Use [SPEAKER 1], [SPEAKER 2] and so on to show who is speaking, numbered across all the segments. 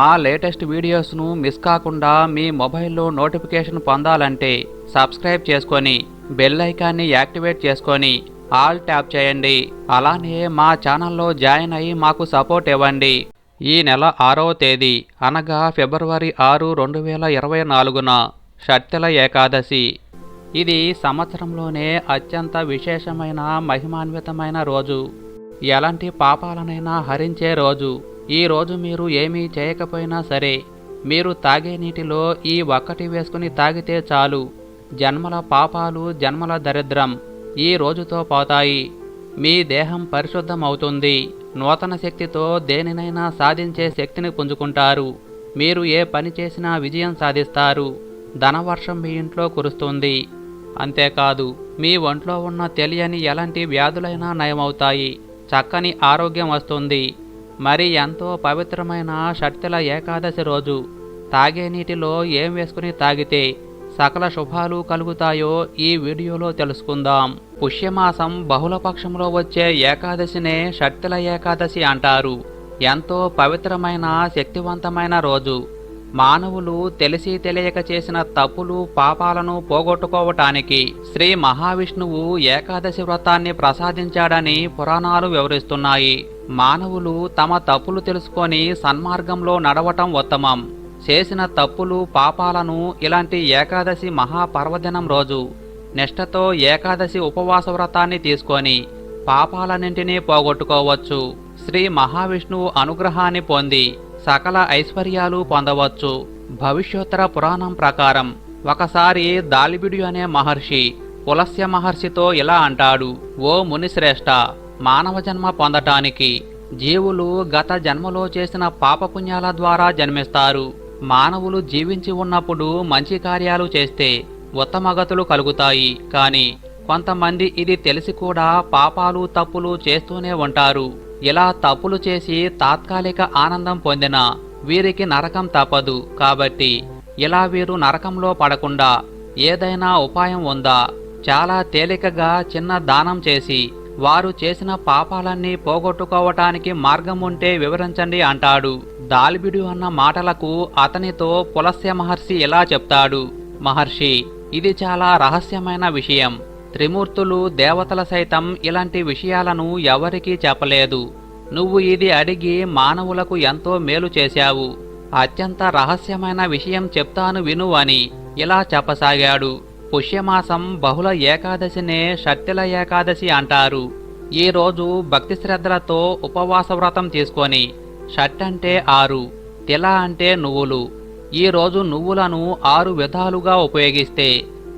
[SPEAKER 1] మా latest వీడియోస్ను miss కాకుండా మీ మొబైల్లో నోటిఫికేషన్ పొందాలంటే సబ్స్క్రైబ్ చేసుకొని బెల్ ఐకాన్ని యాక్టివేట్ చేసుకొని ఆల్ ట్యాప్ చేయండి. అలానే మా ఛానల్లో జాయిన్ అయ్యి మాకు సపోర్ట్ ఇవ్వండి. ఈ నెల ఆరవ తేదీ అనగా ఫిబ్రవరి ఆరు రెండు వేల ఇరవై నాలుగున షట్తిల ఏకాదశి. ఇది సంవత్సరంలోనే అత్యంత విశేషమైన మహిమాన్వితమైన రోజు. ఎలాంటి పాపాలనైనా హరించే రోజు. ఈరోజు మీరు ఏమీ చేయకపోయినా సరే మీరు తాగే నీటిలో ఈ ఒక్కటి వేసుకుని తాగితే చాలు. జన్మల పాపాలు జన్మల దరిద్రం ఈ రోజుతో పోతాయి. మీ దేహం పరిశుద్ధమవుతుంది. నూతన శక్తితో దేనినైనా సాధించే శక్తిని పుంజుకుంటారు. మీరు ఏ పని చేసినా విజయం సాధిస్తారు. ధనవర్షం మీ ఇంట్లో కురుస్తుంది. అంతేకాదు మీ ఒంట్లో ఉన్న తెలియని ఎలాంటి వ్యాధులైనా నయమవుతాయి. చక్కని ఆరోగ్యం వస్తుంది. మరి ఎంతో పవిత్రమైన షట్తిల ఏకాదశి రోజు. తాగే నీటిలో ఏం వేసుకుని తాగితే సకల శుభాలు కలుగుతాయో ఈ వీడియోలో తెలుసుకుందాం. పుష్యమాసం బహుళపక్షంలో వచ్చే ఏకాదశినే షట్తిల ఏకాదశి అంటారు. ఎంతో పవిత్రమైన శక్తివంతమైన రోజు. మానవులు తెలిసి తెలియక చేసిన తప్పులు పాపాలను పోగొట్టుకోవటానికి శ్రీ మహావిష్ణువు ఏకాదశి వ్రతాన్ని ప్రసాదించాడని పురాణాలు వివరిస్తున్నాయి. మానవులు తమ తప్పులు తెలుసుకొని సన్మార్గంలో నడవటం ఉత్తమం. చేసిన తప్పులు పాపాలను ఇలాంటి ఏకాదశి మహాపర్వదినం రోజు నిష్ఠతో ఏకాదశి ఉపవాస వ్రతాన్ని తీసుకొని పాపాలన్నింటినీ పోగొట్టుకోవచ్చు. శ్రీ మహావిష్ణువు అనుగ్రహాన్ని పొంది సకల ఐశ్వర్యాలు పొందవచ్చు. భవిష్యోత్తర పురాణం ప్రకారం ఒకసారి దాలిబిడు అనే మహర్షి పులస్య మహర్షితో ఇలా అంటాడు ఓ మునిశ్రేష్ఠ మానవ జన్మ పొందటానికి జీవులు గత జన్మలో చేసిన పాపపుణ్యాల ద్వారా జన్మిస్తారు. మానవులు జీవించి ఉన్నప్పుడు మంచి కార్యాలు చేస్తే ఉత్తమగతులు కలుగుతాయి. కానీ కొంతమంది ఇది తెలిసి కూడా పాపాలు తప్పులు చేస్తూనే ఉంటారు. ఇలా తప్పులు చేసి తాత్కాలిక ఆనందం పొందిన వీరికి నరకం తప్పదు. కాబట్టి ఇలా వీరు నరకంలో పడకుండా ఏదైనా ఉపాయం ఉందా? చాలా తేలికగా చిన్న దానం చేసి వారు చేసిన పాపాలన్నీ పోగొట్టుకోవటానికి మార్గం ఉంటే వివరించండి అంటాడు. దాల్బిడు అన్న మాటలకు అతనితో పులస్య మహర్షి ఇలా చెప్తాడు. మహర్షి ఇది చాలా రహస్యమైన విషయం. త్రిమూర్తులు దేవతల సైతం ఇలాంటి విషయాలను ఎవరికీ చెప్పలేదు. నువ్వు ఇది అడిగి మానవులకు ఎంతో మేలు చేశావు. అత్యంత రహస్యమైన విషయం చెప్తాను విను అని ఇలా చెప్పసాగాడు. పుష్యమాసం బహుళ ఏకాదశినే షట్టిల ఏకాదశి అంటారు. ఈ రోజు భక్తి శ్రద్ధలతో ఉపవాస వ్రతం తీసుకొని షట్ అంటే ఆరు తిల అంటే నువ్వులు. ఈ రోజు నువ్వులను ఆరు విధాలుగా ఉపయోగిస్తే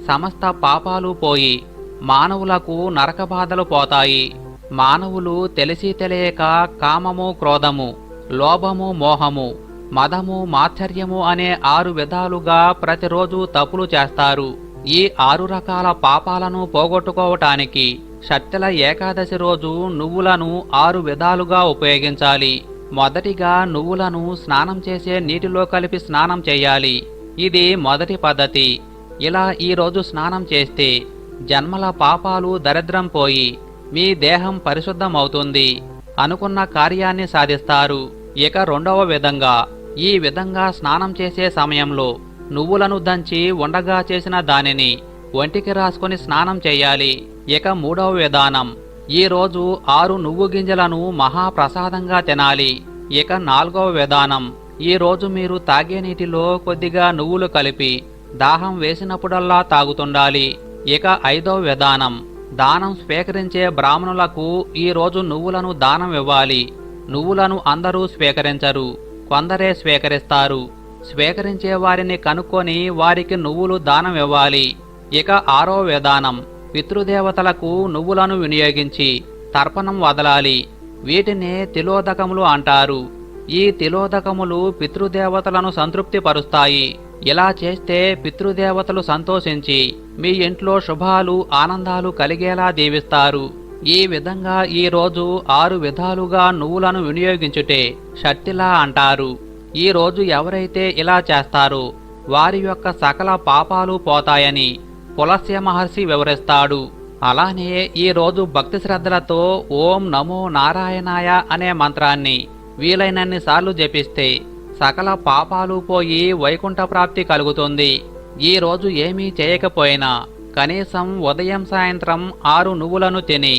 [SPEAKER 1] సమస్త పాపాలు పోయి మానవులకు నరక బాధలు పోతాయి. మానవులు తెలిసి తెలియక కామము క్రోధము లోభము మోహము మదము మాత్సర్యము అనే ఆరు విధాలుగా ప్రతిరోజు తప్పులు చేస్తారు. ఈ ఆరు రకాల పాపాలను పోగొట్టుకోవటానికి షట్టెల ఏకాదశి రోజు నువ్వులను ఆరు విధాలుగా ఉపయోగించాలి. మొదటిగా నువ్వులను స్నానం చేసే నీటిలో కలిపి స్నానం చేయాలి. ఇది మొదటి పద్ధతి. ఇలా ఈరోజు స్నానం చేస్తే జన్మల పాపాలు దరిద్రం పోయి మీ దేహం పరిశుద్ధమవుతుంది అనుకున్న కార్యాన్ని సాధిస్తారు. ఇక రెండవ విధంగా ఈ విధంగా స్నానం చేసే సమయంలో నువ్వులను దంచి ఉండగా చేసిన దానిని ఒంటికి రాసుకొని స్నానం చేయాలి. ఇక మూడవ విధానం. ఈరోజు ఆరు నువ్వు గింజలను మహాప్రసాదంగా తినాలి. ఇక నాలుగవ విధానం. ఈరోజు మీరు తాగే నీటిలో కొద్దిగా నువ్వులు కలిపి దాహం వేసినప్పుడల్లా తాగుతుండాలి. ఇక ఐదవ విధానం. దానం స్వీకరించే బ్రాహ్మణులకు ఈరోజు నువ్వులను దానం ఇవ్వాలి. నువ్వులను అందరూ స్వీకరించరు. కొందరే స్వీకరిస్తారు. స్వీకరించే వారిని కనుక్కొని వారికి నువ్వులు దానం ఇవ్వాలి. ఇక ఆరో విధానం. పితృదేవతలకు నువ్వులను వినియోగించి తర్పణం వదలాలి. వీటినే తిలోదకములు అంటారు. ఈ తిలోదకములు పితృదేవతలను సంతృప్తిపరుస్తాయి. ఇలా చేస్తే పితృదేవతలు సంతోషించి మీ ఇంట్లో శుభాలు ఆనందాలు కలిగేలా దీవిస్తారు. ఈ విధంగా ఈరోజు ఆరు విధాలుగా నువ్వులను వినియోగించుటే షట్టిలా అంటారు. ఈరోజు ఎవరైతే ఇలా చేస్తారో వారి యొక్క సకల పాపాలు పోతాయని పులస్య మహర్షి వివరిస్తాడు. అలానే ఈ రోజు భక్తి శ్రద్ధలతో ఓం నమో నారాయణాయ అనే మంత్రాన్ని వీలైనన్ని సార్లు జపిస్తే సకల పాపాలు పోయి వైకుంఠ ప్రాప్తి కలుగుతుంది. ఈ రోజు ఏమీ చేయకపోయినా కనీసం ఉదయం సాయంత్రం ఆరు నువ్వులను తిని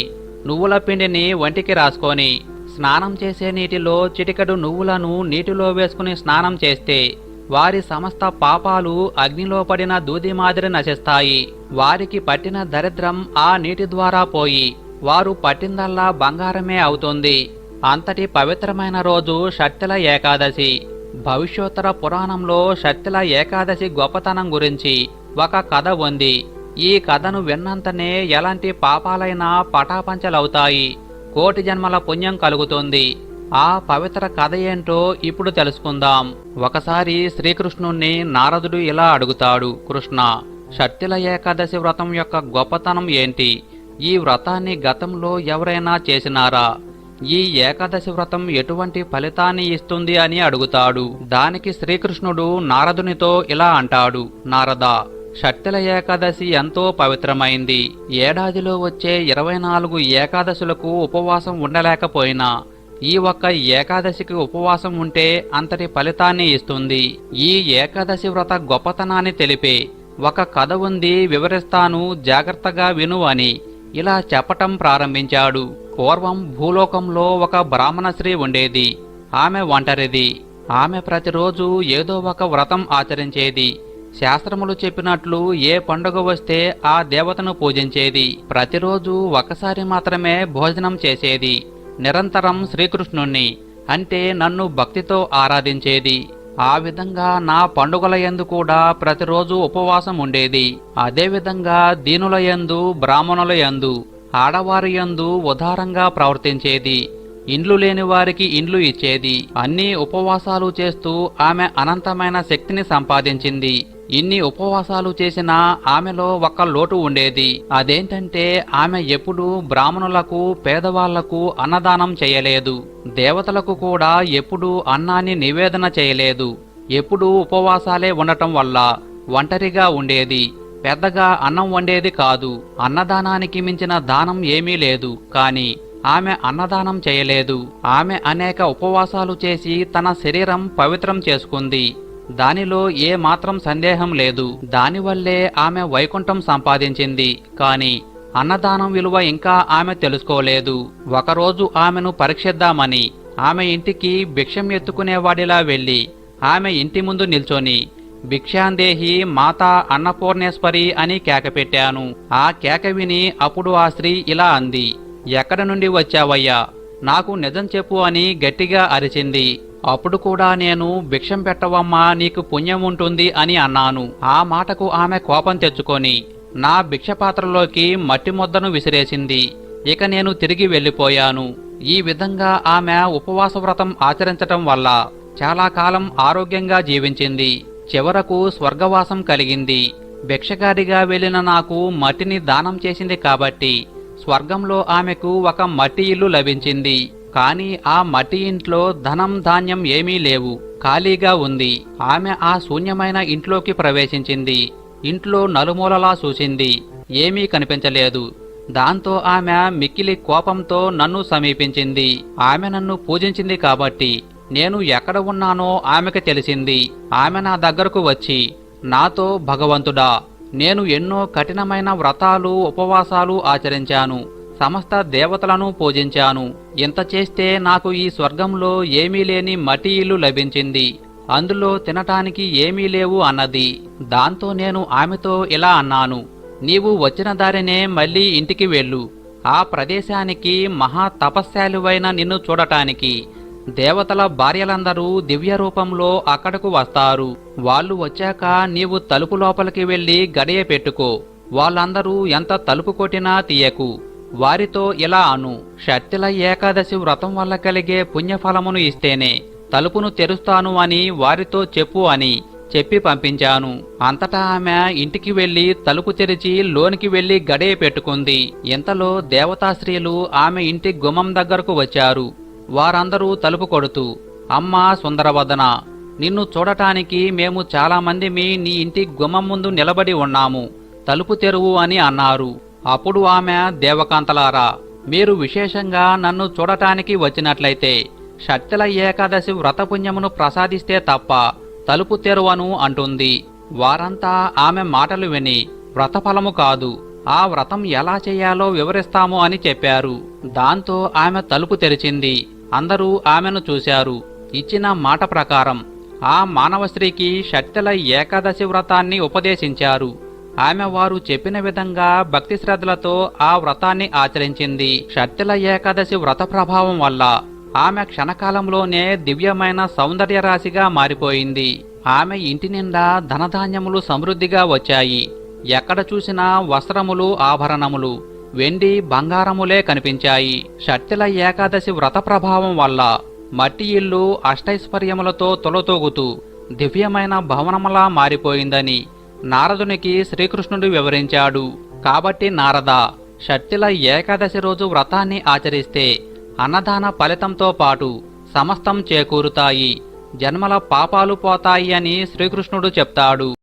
[SPEAKER 1] నువ్వుల పిండిని వంటికి రాసుకొని స్నానం చేసే నీటిలో చిటికెడు నువ్వులను నీటిలో వేసుకుని స్నానం చేస్తే వారి సమస్త పాపాలు అగ్నిలో పడిన దూది మాదిరి నశిస్తాయి. వారికి పట్టిన దరిద్రం ఆ నీటి ద్వారా పోయి వారు పట్టిందల్లా బంగారమే అవుతుంది. అంతటి పవిత్రమైన రోజు షట్టిల ఏకాదశి. భవిష్యోత్తర పురాణంలో షట్టిల ఏకాదశి గొప్పతనం గురించి ఒక కథ ఉంది. ఈ కథను విన్నంతనే ఎలాంటి పాపాలైనా పటాపంచలవుతాయి. కోటి జన్మల పుణ్యం కలుగుతుంది. ఆ పవిత్ర కథ ఏంటో ఇప్పుడు తెలుసుకుందాం. ఒకసారి శ్రీకృష్ణుణ్ణి నారదుడు ఇలా అడుగుతాడు కృష్ణ షట్టిల ఏకాదశి వ్రతం యొక్క గొప్పతనం ఏంటి? ఈ వ్రతాన్ని గతంలో ఎవరైనా చేసినారా? ఈ ఏకాదశి వ్రతం ఎటువంటి ఫలితాన్ని ఇస్తుంది? అని అడుగుతాడు. దానికి శ్రీకృష్ణుడు నారదునితో ఇలా అంటాడు నారదా షట్టిల ఏకాదశి ఎంతో పవిత్రమైంది. ఏడాదిలో వచ్చే ఇరవై నాలుగు ఏకాదశులకు ఉపవాసం ఉండలేకపోయినా ఈ ఒక్క ఏకాదశికి ఉపవాసం ఉంటే అంతటి ఫలితాన్ని ఇస్తుంది. ఈ ఏకాదశి వ్రత గొప్పతనాన్ని తెలిపే ఒక కథ ఉంది వివరిస్తాను జాగ్రత్తగా విను అని. ఇలా చెప్పటం ప్రారంభించాడు. పూర్వం భూలోకంలో ఒక బ్రాహ్మణ స్త్రీ ఉండేది. ఆమె ఒంటరిది. ఆమె ప్రతిరోజు ఏదో ఒక వ్రతం ఆచరించేది. శాస్త్రములు చెప్పినట్లు ఏ పండుగ వస్తే ఆ దేవతను పూజించేది. ప్రతిరోజు ఒకసారి మాత్రమే భోజనం చేసేది. నిరంతరం శ్రీకృష్ణుణ్ణి అంటే నన్ను భక్తితో ఆరాధించేది. ఆ విధంగా నా పండుగల యందు కూడా ప్రతిరోజు ఉపవాసం ఉండేది. అదేవిధంగా దీనుల యందు బ్రాహ్మణుల యందు ఆడవారి యందు ఉదారంగా ప్రవర్తించేది. ఇండ్లు లేని వారికి ఇండ్లు ఇచ్చేది. అన్ని ఉపవాసాలు చేస్తూ ఆమె అనంతమైన శక్తిని సంపాదించింది. ఇన్ని ఉపవాసాలు చేసినా ఆమెలో ఒక లోటు ఉండేది. అదేంటంటే ఆమె ఎప్పుడూ బ్రాహ్మణులకు పేదవాళ్ళకు అన్నదానం చేయలేదు. దేవతలకు కూడా ఎప్పుడూ అన్నాన్ని నివేదన చేయలేదు. ఎప్పుడూ ఉపవాసాలే ఉండటం వల్ల ఒంటరిగా ఉండేది. పెద్దగా అన్నం వండేది కాదు. అన్నదానానికి మించిన దానం ఏమీ లేదు. కాని ఆమె అన్నదానం చేయలేదు. ఆమె అనేక ఉపవాసాలు చేసి తన శరీరం పవిత్రం చేసుకుంది. దానిలో ఏ మాత్రం సందేహం లేదు. దానివల్లే ఆమె వైకుంఠం సంపాదించింది. కాని అన్నదానం విలువ ఇంకా ఆమె తెలుసుకోలేదు. ఒకరోజు ఆమెను పరీక్షిద్దామని ఆమె ఇంటికి భిక్షం ఎత్తుకునేవాడిలా వెళ్ళి ఆమె ఇంటి ముందు నిల్చొని భిక్షాందేహి మాతా అన్నపూర్ణేశ్వరి అని కేక పెట్టాను. ఆ కేక విని అప్పుడు ఆ స్త్రీ ఇలా అంది. ఎక్కడ నుండి వచ్చావయ్యా? నాకు నిజం చెప్పు అని గట్టిగా అరిచింది. అప్పుడు కూడా నేను భిక్షం పెట్టవమ్మా నీకు పుణ్యం ఉంటుంది అని అన్నాను. ఆ మాటకు ఆమె కోపం తెచ్చుకొని నా భిక్ష పాత్రలోకి మట్టి ముద్దను విసిరేసింది. ఇక నేను తిరిగి వెళ్ళిపోయాను. ఈ విధంగా ఆమె ఉపవాస వ్రతం ఆచరించటం వల్ల చాలా కాలం ఆరోగ్యంగా జీవించింది. చివరకు స్వర్గవాసం కలిగింది. భిక్షగాడిగా వెళ్ళిన నాకు మట్టిని దానం చేసింది కాబట్టి స్వర్గంలో ఆమెకు ఒక మట్టి ఇల్లు లభించింది. కాని ఆ మట్టి ఇంట్లో ధనం ధాన్యం ఏమీ లేవు. ఖాళీగా ఉంది. ఆమె ఆ శూన్యమైన ఇంట్లోకి ప్రవేశించింది. ఇంట్లో నలుమూలలా చూసింది. ఏమీ కనిపించలేదు. దాంతో ఆమె మిక్కిలి కోపంతో నన్ను సమీపించింది. ఆమె నన్ను పూజించింది కాబట్టి నేను ఎక్కడ ఉన్నానో ఆమెకు తెలిసింది. ఆమె నా దగ్గరకు వచ్చి నాతో భగవంతుడా నేను ఎన్నో కఠినమైన వ్రతాలు ఉపవాసాలు ఆచరించాను సమస్త దేవతలను పూజించాను. ఇంత చేస్తే నాకు ఈ స్వర్గంలో ఏమీ లేని మట్టి ఇల్లు లభించింది. అందులో తినటానికి ఏమీ లేవు అన్నది. దాంతో నేను ఆమెతో ఇలా అన్నాను నీవు వచ్చిన దారినే మళ్ళీ ఇంటికి వెళ్ళు. ఆ ప్రదేశానికి మహా తపస్శాలువైన నిన్ను చూడటానికి దేవతల భార్యలందరూ దివ్య రూపంలో అక్కడకు వస్తారు. వాళ్ళు వచ్చాక నీవు తలుపు లోపలికి వెళ్ళి గడియ పెట్టుకో. వాళ్ళందరూ ఎంత తలుపు కొట్టినా తీయకు. వారితో ఇలా అను షట్తిల ఏకాదశి వ్రతం వల్ల కలిగే పుణ్యఫలమును ఇస్తేనే తలుపును తెరుస్తాను అని వారితో చెప్పు అని చెప్పి పంపించాను. అంతటా ఆమె ఇంటికి వెళ్ళి తలుపు తెరిచి లోనికి వెళ్ళి గడియ పెట్టుకుంది. ఇంతలో దేవతాశ్రీలు ఆమె ఇంటి గుమ్మం దగ్గరకు వచ్చారు. వారందరూ తలుపు కొడుతూ అమ్మా సుందరవదన నిన్ను చూడటానికి మేము చాలామంది మీ నీ ఇంటి గుమ్మం ముందు నిలబడి ఉన్నాము. తలుపు తెరువు అని అన్నారు. అప్పుడు ఆమె దేవకాంతలారా మీరు విశేషంగా నన్ను చూడటానికి వచ్చినట్లయితే షట్టిల ఏకాదశి వ్రతపుణ్యమును ప్రసాదిస్తే తప్ప తలుపు తెరువను అంటుంది. వారంతా ఆమె మాటలు విని వ్రతఫలము కాదు ఆ వ్రతం ఎలా చేయాలో వివరిస్తాము అని చెప్పారు. దాంతో ఆమె తలుపు తెరిచింది. అందరూ ఆమెను చూశారు. ఇచ్చిన మాట ప్రకారం ఆ మానవ స్త్రీకి షట్టిల ఏకాదశి వ్రతాన్ని ఉపదేశించారు. ఆమె వారు చెప్పిన విధంగా భక్తి శ్రద్ధలతో ఆ వ్రతాన్ని ఆచరించింది. షట్టిల ఏకాదశి వ్రత ప్రభావం వల్ల ఆమె క్షణకాలంలోనే దివ్యమైన సౌందర్య రాశిగా మారిపోయింది. ఆమె ఇంటి నిండా ధనధాన్యములు సమృద్ధిగా వచ్చాయి. ఎక్కడ చూసినా వస్త్రములు ఆభరణములు వెండి బంగారములే కనిపించాయి. షట్టిల ఏకాదశి వ్రత ప్రభావం వల్ల మట్టి ఇల్లు అష్టైశ్వర్యములతో తొలతోగుతూ దివ్యమైన భవనములా మారిపోయిందని నారదునికి శ్రీకృష్ణుడు వివరించాడు. కాబట్టి నారద షట్టిల ఏకాదశి రోజు వ్రతాన్ని ఆచరిస్తే అన్నదాన ఫలితంతో పాటు సమస్తం చేకూరుతాయి. జన్మల పాపాలు పోతాయి అని శ్రీకృష్ణుడు చెప్తాడు.